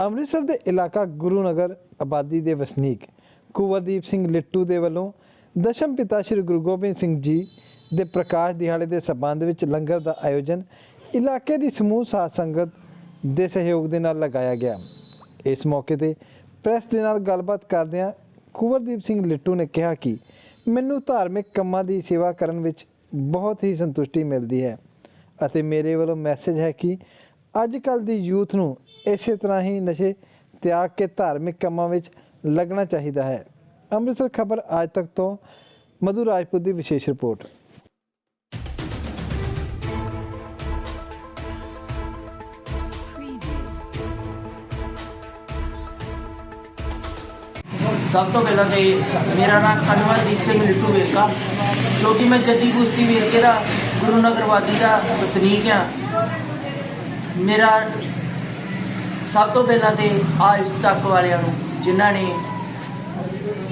ਅੰਮ੍ਰਿਤਸਰ ਦੇ ਇਲਾਕਾ ਗੁਰੂ ਨਗਰ ਆਬਾਦੀ ਦੇ ਵਸਨੀਕ ਕੁਵਰਦੀਪ ਸਿੰਘ ਲਿੱਟੂ ਦੇ ਵੱਲੋਂ ਦਸ਼ਮ ਪਿਤਾ ਸ੍ਰੀ ਗੁਰੂ ਗੋਬਿੰਦ ਸਿੰਘ ਜੀ ਦੇ ਪ੍ਰਕਾਸ਼ ਦਿਹਾੜੇ ਦੇ ਸਬੰਧ ਵਿੱਚ ਲੰਗਰ ਦਾ ਆਯੋਜਨ ਇਲਾਕੇ ਦੀ ਸਮੂਹ ਸਾਧ ਸੰਗਤ ਦੇ ਸਹਿਯੋਗ ਦੇ ਨਾਲ ਲਗਾਇਆ ਗਿਆ। ਇਸ ਮੌਕੇ ਤੇ ਪ੍ਰੈਸ ਦੇ ਨਾਲ ਗੱਲਬਾਤ ਕਰਦਿਆਂ ਕੁਵਰਦੀਪ ਸਿੰਘ ਲਿੱਟੂ ਨੇ ਕਿਹਾ ਕਿ ਮੈਨੂੰ ਧਾਰਮਿਕ ਕੰਮਾਂ ਦੀ ਸੇਵਾ ਕਰਨ ਵਿੱਚ ਬਹੁਤ ਹੀ ਸੰਤੁਸ਼ਟੀ ਮਿਲਦੀ ਹੈ ਅਤੇ ਮੇਰੇ ਵੱਲੋਂ ਮੈਸੇਜ ਹੈ ਕਿ ਅੱਜ ਕੱਲ ਦੀ ਯੂਥ ਨੂੰ ਇਸੇ ਤਰ੍ਹਾਂ ਹੀ ਨਸ਼ੇ ਤਿਆਗ ਕੇ ਧਾਰਮਿਕ ਕੰਮਾਂ ਵਿੱਚ ਲੱਗਣਾ ਚਾਹੀਦਾ ਹੈ। ਅੰਮ੍ਰਿਤਸਰ ਖਬਰ ਅੱਜ ਤੱਕ ਤੋਂ ਮਧੂ ਰਾਜਪੂਤ ਦੀ ਵਿਸ਼ੇਸ਼ ਰਿਪੋਰਟ। ਸਭ ਤੋਂ ਪਹਿਲਾਂ ਤੇ ਮੇਰਾ ਨਾਮ ਕਨਵਰਦੀਪ ਸਿੰਘ ਲਿੱਟੂ ਵੇਰਕਾ ਜੋ ਕਿ ਮੈਂ ਜੱਦੀ ਕੁਸ਼ਤੀ ਵੇਰਕੇ ਦਾ, ਗੁਰੂ ਨਗਰ ਵਾਦੀ ਦਾ ਵਸਨੀਕ ਆ ਮੇਰਾ ਸਭ ਤੋਂ ਪਹਿਲਾਂ ਤੇ ਆਜ ਤੱਕ ਵਾਲਿਆਂ ਨੂੰ, ਜਿਨ੍ਹਾਂ ਨੇ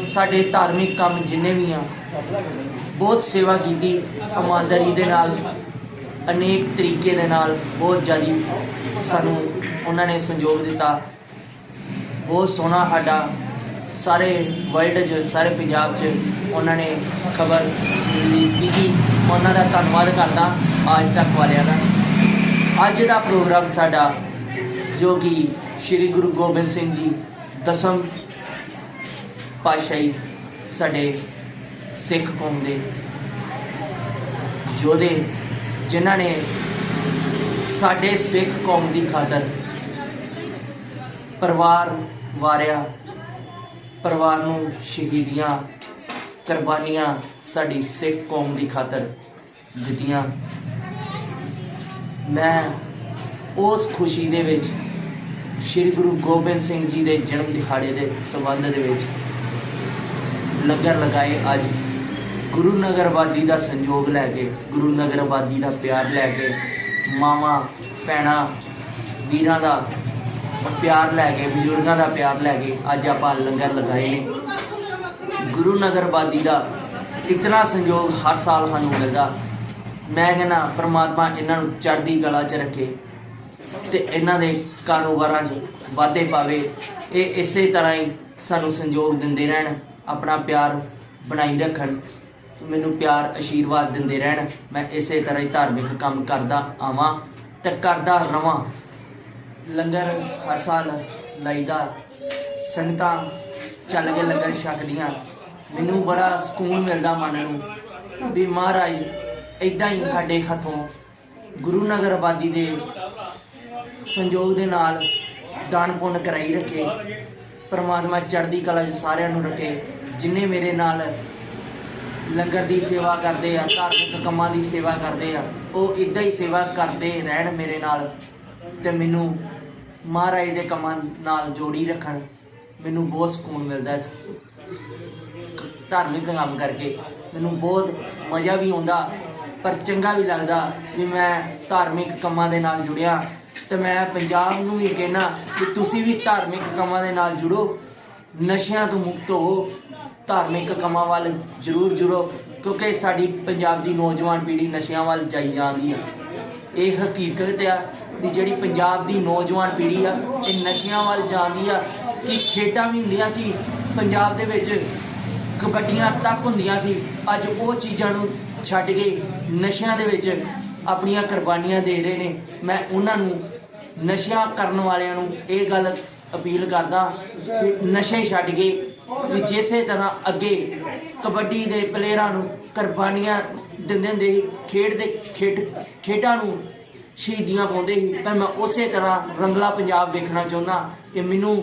ਸਾਡੇ ਧਾਰਮਿਕ ਕੰਮ ਜਿੰਨੇ ਵੀ ਆ, ਬਹੁਤ ਸੇਵਾ ਕੀਤੀ, ਇਮਾਨਦਾਰੀ ਦੇ ਨਾਲ, ਅਨੇਕ ਤਰੀਕੇ ਦੇ ਨਾਲ, ਬਹੁਤ ਜ਼ਿਆਦਾ ਸਾਨੂੰ ਉਹਨਾਂ ਨੇ ਸੰਯੋਗ ਦਿੱਤਾ। ਬਹੁਤ ਸੋਹਣਾ ਸਾਡਾ ਸਾਰੇ ਵਰਲਡ 'ਚ, ਸਾਰੇ ਪੰਜਾਬ 'ਚ ਉਹਨਾਂ ਨੇ ਖਬਰ ਰਿਲੀਜ਼ ਕੀਤੀ। ਉਹਨਾਂ ਦਾ ਧੰਨਵਾਦ ਕਰਦਾ ਅੱਜ ਤੱਕ ਵਾਲਿਆਂ ਦਾ। ਅੱਜ ਦਾ ਪ੍ਰੋਗਰਾਮ ਸਾਡਾ, ਜੋ ਕਿ ਸ੍ਰੀ ਗੁਰੂ ਗੋਬਿੰਦ ਸਿੰਘ ਜੀ, ਦਸਮ ਪਾਤਸ਼ਾਹੀ ਸਾਡੇ ਸਿੱਖ ਕੌਮ ਦੇ, ਯੋਧੇ, ਜਿਨ੍ਹਾਂ ਨੇ ਸਾਡੇ ਸਿੱਖ ਕੌਮ ਦੀ ਖਾਤਰ ਪਰਿਵਾਰ ਵਾਰਿਆ, ਪਰਿਵਾਰ ਨੂੰ ਸ਼ਹੀਦੀਆਂ, ਕੁਰਬਾਨੀਆਂ ਸਾਡੀ ਸਿੱਖ ਕੌਮ ਦੀ ਖਾਤਰ ਦਿੱਤੀਆਂ। ਮੈਂ ਉਸ ਖੁਸ਼ੀ ਦੇ ਵਿੱਚ ਸ੍ਰੀ ਗੁਰੂ ਗੋਬਿੰਦ ਸਿੰਘ ਜੀ ਦੇ ਜਨਮ ਦਿਹਾੜੇ ਦੇ ਸੰਬੰਧ ਦੇ ਵਿੱਚ ਲੰਗਰ ਲਗਾਏ ਅੱਜ। ਗੁਰੂ ਨਗਰ ਵਾਦੀ ਦਾ ਸੰਯੋਗ ਲੈ ਕੇ, ਗੁਰੂ ਨਗਰ ਵਾਦੀ ਦਾ ਪਿਆਰ ਲੈ ਕੇ, ਮਾਵਾਂ, ਭੈਣਾਂ, ਵੀਰਾਂ ਦਾ ਪਿਆਰ ਲੈ ਕੇ, ਬਜ਼ੁਰਗਾਂ ਦਾ ਪਿਆਰ ਲੈ ਕੇ ਅੱਜ ਆਪਾਂ ਲੰਗਰ ਲਗਾਏ ਨੇ। ਗੁਰੂ ਨਗਰ ਵਾਦੀ ਦਾ ਇਤਨਾ ਸੰਯੋਗ ਹਰ ਸਾਲ ਸਾਨੂੰ ਮਿਲਦਾ। ਮੈਂ ਕਹਿੰਦਾ, ਪ੍ਰਮਾਤਮਾ ਇਹਨਾਂ ਨੂੰ ਚੜ੍ਹਦੀ ਕਲਾ 'ਚ ਰੱਖੇ ਤੇ ਇਹਨਾਂ ਦੇ ਕਾਰੋਬਾਰਾਂ 'ਚ ਵਾਧੇ ਪਾਵੇ। ਇਹ ਇਸੇ ਤਰ੍ਹਾਂ ਹੀ ਸਾਨੂੰ ਸੰਯੋਗ ਦਿੰਦੇ ਰਹਿਣ, ਆਪਣਾ ਪਿਆਰ ਬਣਾਈ ਰੱਖਣ ਤੇ ਮੈਨੂੰ ਪਿਆਰ ਆਸ਼ੀਰਵਾਦ ਦਿੰਦੇ ਰਹਿਣ। ਮੈਂ ਇਸੇ ਤਰ੍ਹਾਂ ਹੀ ਧਾਰਮਿਕ ਕੰਮ ਕਰਦਾ ਆਵਾਂ ਤੇ ਕਰਦਾ ਰਵਾਂ। ਲੰਗਰ ਹਰ ਸਾਲ ਲਾਈਦਾ। ਸੰਗਤਾਂ ਚੱਲ ਕੇ ਲੰਗਰ ਛਕਦੀਆਂ। ਮੈਨੂੰ ਬੜਾ ਸਕੂਨ ਮਿਲਦਾ ਮਨ ਨੂੰ ਵੀ ਮਹਾਰਾਜ ਇਦਾਂ ਹੀ ਸਾਡੇ ਹੱਥੋਂ ਗੁਰੂ ਨਗਰ ਆਬਾਦੀ ਦੇ ਸੰਯੋਗ ਦੇ ਨਾਲ ਦਾਨ ਪੁੰਨ ਕਰਾਈ ਰੱਖੇ, ਪਰਮਾਤਮਾ ਚੜ੍ਹਦੀ ਕਲਾ 'ਚ ਸਾਰਿਆਂ ਨੂੰ ਰੱਖੇ, ਜਿੰਨੇ ਮੇਰੇ ਨਾਲ ਲੰਗਰ ਦੀ ਸੇਵਾ ਕਰਦੇ ਆ, ਧਾਰਮਿਕ ਕੰਮਾਂ ਦੀ ਸੇਵਾ ਕਰਦੇ ਆ, ਉਹ ਇਦਾਂ ਹੀ ਸੇਵਾ ਕਰਦੇ ਰਹਿਣ ਮੇਰੇ ਨਾਲ ਤੇ ਮੈਨੂੰ ਮਹਾਰਾਜ ਦੇ ਕੰਮਾਂ ਨਾਲ ਜੋੜੀ ਰੱਖਣ ਮੈਨੂੰ ਬਹੁਤ ਸਕੂਨ ਮਿਲਦਾ ਇਸ ਧਾਰਮਿਕ ਕੰਮ ਕਰਕੇ, ਮੈਨੂੰ ਬਹੁਤ ਮਜ਼ਾ ਵੀ ਆਉਂਦਾ ਪਰ ਚੰਗਾ ਵੀ ਲੱਗਦਾ ਵੀ ਮੈਂ ਧਾਰਮਿਕ ਕੰਮਾਂ ਦੇ ਨਾਲ ਜੁੜਿਆ। ਤੇ ਮੈਂ ਪੰਜਾਬ ਨੂੰ ਵੀ ਕਹਿਣਾ ਕਿ ਤੁਸੀਂ ਵੀ ਧਾਰਮਿਕ ਕੰਮਾਂ ਦੇ ਨਾਲ ਜੁੜੋ। ਨਸ਼ਿਆਂ ਤੋਂ ਮੁਕਤ ਹੋ। ਧਾਰਮਿਕ ਕੰਮਾਂ ਵੱਲ ਜ਼ਰੂਰ ਜੁੜੋ। ਕਿਉਂਕਿ ਸਾਡੀ ਪੰਜਾਬ ਦੀ ਨੌਜਵਾਨ ਪੀੜ੍ਹੀ ਨਸ਼ਿਆਂ ਵੱਲ ਜਾਈ ਜਾਂਦੀ ਹੈ ਇਹ ਹਕੀਕਤ ਆ ਵੀ ਜਿਹੜੀ ਪੰਜਾਬ ਦੀ ਨੌਜਵਾਨ ਪੀੜ੍ਹੀ ਆ, ਇਹ ਨਸ਼ਿਆਂ ਵੱਲ ਜਾਂਦੀ ਆ। ਕਿ ਖੇਡਾਂ ਵੀ ਹੁੰਦੀਆਂ ਸੀ, ਪੰਜਾਬ ਦੇ ਵਿੱਚ ਕਬੱਡੀਆਂ ਤੱਕ ਹੁੰਦੀਆਂ ਸੀ। ਅੱਜ ਉਹ ਚੀਜ਼ਾਂ ਨੂੰ ਛੱਡ ਕੇ ਨਸ਼ਿਆਂ ਦੇ ਵਿੱਚ ਆਪਣੀਆਂ ਕੁਰਬਾਨੀਆਂ ਦੇ ਰਹੇ ਨੇ। ਮੈਂ ਉਹਨਾਂ ਨੂੰ ਨਸ਼ਿਆਂ ਕਰਨ ਵਾਲਿਆਂ ਨੂੰ ਇਹ ਗੱਲ ਅਪੀਲ ਕਰਦਾ ਕਿ ਨਸ਼ੇ ਛੱਡ ਕੇ ਵੀ ਜਿਸੇ ਤਰ੍ਹਾਂ ਅੱਗੇ ਕਬੱਡੀ ਦੇ ਪਲੇਅਰਾਂ ਨੂੰ ਕੁਰਬਾਨੀਆਂ ਦਿੰਦੇ ਹੁੰਦੇ ਸੀ ਖੇਡ ਦੇ ਖੇਡ ਖੇਡਾਂ ਨੂੰ ਸ਼ਹੀਦੀਆਂ ਪਾਉਂਦੇ ਸੀ। ਪਰ ਮੈਂ ਉਸੇ ਤਰ੍ਹਾਂ ਰੰਗਲਾ ਪੰਜਾਬ ਵੇਖਣਾ ਚਾਹੁੰਦਾ। ਕਿ ਮੈਨੂੰ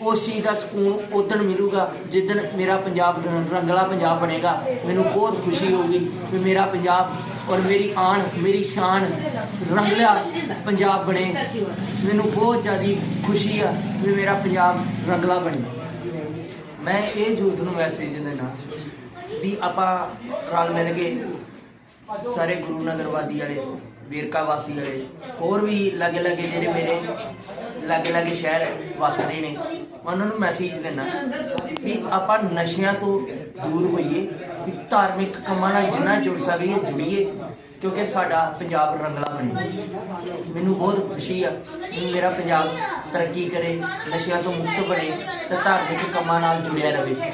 ਉਸ ਚੀਜ਼ ਦਾ ਸਕੂਨ ਉਦੋਂ ਮਿਲੂਗਾ, ਜਿੱਦਣ ਮੇਰਾ ਪੰਜਾਬ ਰੰਗਲਾ ਪੰਜਾਬ ਬਣੇਗਾ। ਮੈਨੂੰ ਬਹੁਤ ਖੁਸ਼ੀ ਹੋਊਗੀ ਕਿ ਮੇਰਾ ਪੰਜਾਬ ਔਰ ਮੇਰੀ ਆਣ, ਮੇਰੀ ਸ਼ਾਨ ਰੰਗਲਾ ਪੰਜਾਬ ਬਣੇ। ਮੈਨੂੰ ਬਹੁਤ ਜ਼ਿਆਦੀ ਖੁਸ਼ੀ ਆ ਕਿ ਮੇਰਾ ਪੰਜਾਬ ਰੰਗਲਾ ਬਣੇ। ਮੈਂ ਇਹ ਯੂਥ ਨੂੰ ਮੈਸੇਜ ਦੇਣਾ ਵੀ ਆਪਾਂ ਰਲ ਮਿਲ ਕੇ ਸਾਰੇ ਗੁਰੂ ਨਗਰਵਾਦੀ ਵਾਲੇ, ਵੇਰਕਾ ਵਾਸੀ ਵਾਲੇ, ਹੋਰ ਵੀ ਲਾਗੇ ਲਾਗੇ ਜਿਹੜੇ ਮੇਰੇ ਲਾਗੇ ਲਾਗੇ ਸ਼ਹਿਰ ਵਸਦੇ ਨੇ ਉਹਨਾਂ ਨੂੰ ਮੈਸੇਜ ਦੇਣਾ ਵੀ ਆਪਾਂ ਨਸ਼ਿਆਂ ਤੋਂ ਦੂਰ ਹੋਈਏ, ਵੀ ਧਾਰਮਿਕ ਕੰਮਾਂ ਨਾਲ ਜਿੰਨਾ ਜੁੜ ਸਕੀਏ ਜੁੜੀਏ, ਕਿਉਂਕਿ ਸਾਡਾ ਪੰਜਾਬ ਰੰਗਲਾ ਬਣੇ। ਮੈਨੂੰ ਬਹੁਤ ਖੁਸ਼ੀ ਆ ਕਿ ਮੇਰਾ ਪੰਜਾਬ ਤਰੱਕੀ ਕਰੇ, ਨਸ਼ਿਆਂ ਤੋਂ ਮੁਕਤ ਬਣੇ ਤੇ ਧਾਰਮਿਕ ਕੰਮਾਂ ਨਾਲ ਜੁੜਿਆ ਰਹੇ।